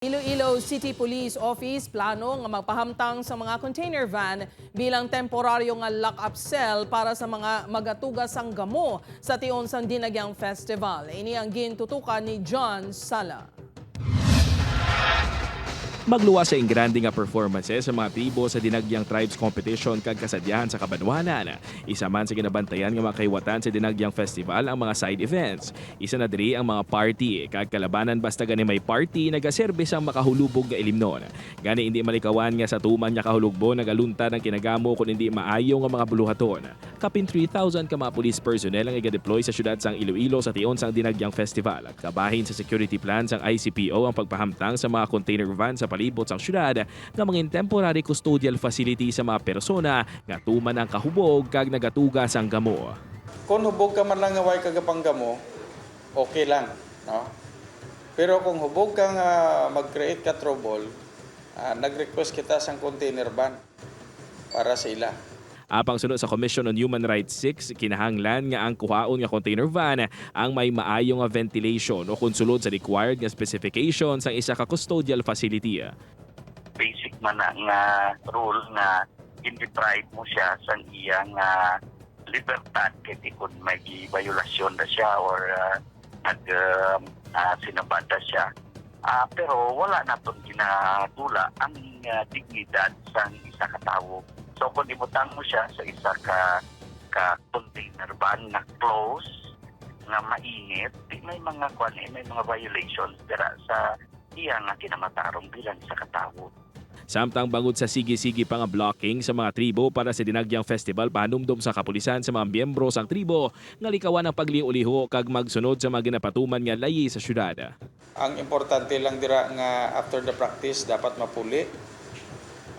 Iloilo City Police Office plano nga magpahamtang sa mga container van bilang temporaryo nga lock-up cell para sa mga magatugas sang gamo sa tion sang Dinagyang Festival. Ini ang gintutukan ni John Sala. Magluwas sa ingrande nga performances sa mga tribo sa Dinagyang Tribes Competition kag kasadyahan sa Kabanwanan. Isa man sa ginabantayan nga makaiwatan sa Dinagyang Festival ang mga side events. Isa na diri ang mga party kag kalabanan basta gani may party nagaserbis ang makahulubog nga ilimnon. Gani hindi malikawan nga sa tuman nga kahulugbo nagalunta ng kinagamo kung hindi maayo nga mga buluhaton. Kapin 3,000 ka mga police personnel ang iga-deploy sa syudad sang Iloilo sa tion sang Dinagyang Festival. Kabahin sa security plan sang ICPO ang pagpahamtang sa mga container van sa palibot sang syudad nga mga temporary custodial facility sa mga persona nga tuman ang kahubog kag nagatugas ang gamo. Kung hubog ka man lang nga way kagapangga mo, okay lang, no? Pero kung hubog ka nga mag-create ka trouble, ah, nag-request kita sang container van para sa ila. Apang sunod sa Commission on Human Rights 6, kinahanglan nga ang kuhaon nga container van ang may maayo nga ventilation o konsulod sa required nga specifications ang isa ka custodial facility. basic man nga rule nga in-deprive mo siya sa iyang uh, libertad kaya kung may violasyon na siya or uh, nag um, ah, sinabada siya. Ah, pero wala na itong ginadula ang ah, dignidad sa isa ka tao. So kung imutang mo siya sa isa ka ka container van na close nga mainit, di may mga kwan eh, may mga violations dira sa iya nga kinamatarong bilang sa katawo. Samtang bangod sa sige-sige pa nga blocking sa mga tribo para sa Dinagyang Festival panumdum sa kapulisan sa mga miyembro sang tribo nga likawan ang pagliuliho kag magsunod sa mga ginapatuman nga layi sa syudad. Ang importante lang dira nga after the practice dapat mapuli.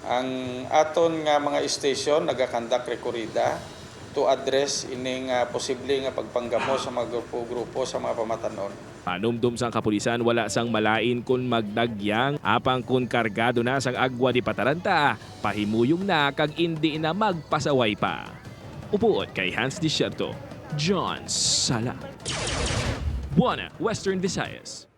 Ang aton nga mga station nagakandak rekorida to address ining nga posible nga pagpanggamo sa mga grupo-grupo sa mga pamatanon. Panumdum sang kapulisan wala sang malain kun magdagyang apang kun kargado na sang agwa di pataranta pahimuyong na kag indi na magpasaway pa. Upuot kay Hans Desierto, John Sala. Buana, Western Visayas.